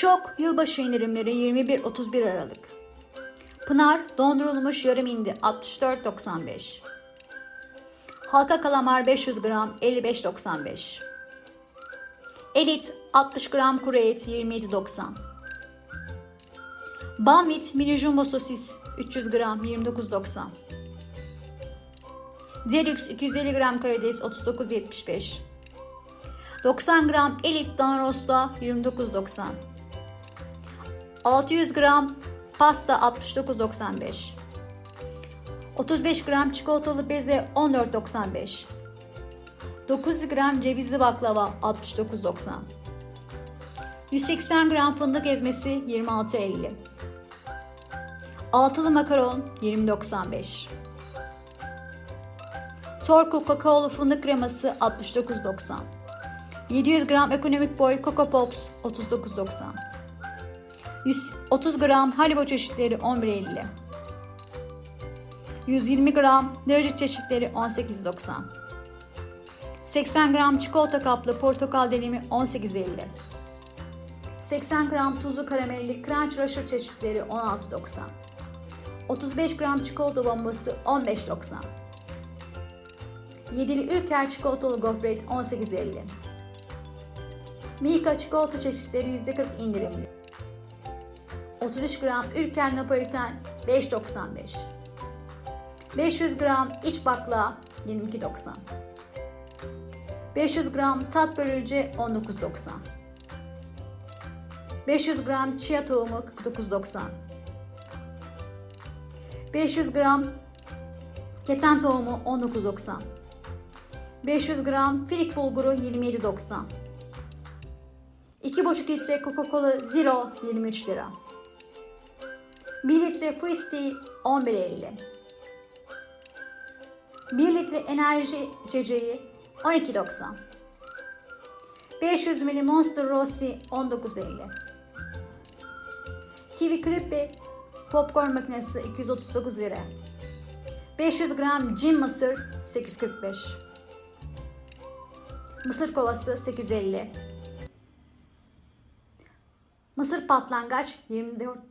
Şok yılbaşı indirimleri 21-31 Aralık. Pınar dondurulmuş yarım indi 64.95. Halka kalamar 500 gram 55.95. Elit 60 gram kuru et 27.90. Banvit mini jumbo sosis 300 gram 29.90. Deluxe 250 gram karides 39.75. 90 gram elit dana rosta 29.90. 600 gram pasta 69.95. 35 gram çikolatalı beze 14.95. 900 gram cevizli baklava 69.90. 180 gram fındık ezmesi 26.50. Altılı makaron 20.95. Torku kakaolu fındık kreması 69.90. 700 gram ekonomik boy Coco Pops 39.90. 130 gram haribo çeşitleri 11.50. 120 gram Dragit çeşitleri 18.90. 80 gram çikolata kaplı portakal dilimi 18.50. 80 gram tuzlu karamelli Crunch Rusher çeşitleri 16.90. 35 gram çikolata bombası 15.90. Yedili Ülker çikolatalı gofret 18.50. Milka çikolata çeşitleri %40 indirimli. 33 gram Ülker Napoliten 5.95. 500 gram iç bakla 22.90. 500 gram tat börülce 19.90. 500 gram chia tohumu 49.90. 500 gram keten tohumu 19.90. 500 gram filik bulguru 27.90. 2,5 litre Coca-Cola Zero 23 lira. 1 litre Fristy 11.50. 1 litre enerji içeceği 12.90. 500 ml Monster Rossi 19.50. Kiwi Creepy popcorn makinesi 239 lira. 500 gram cin mısır 8.45. Mısır kovası 8.50. Mısır patlangaç 24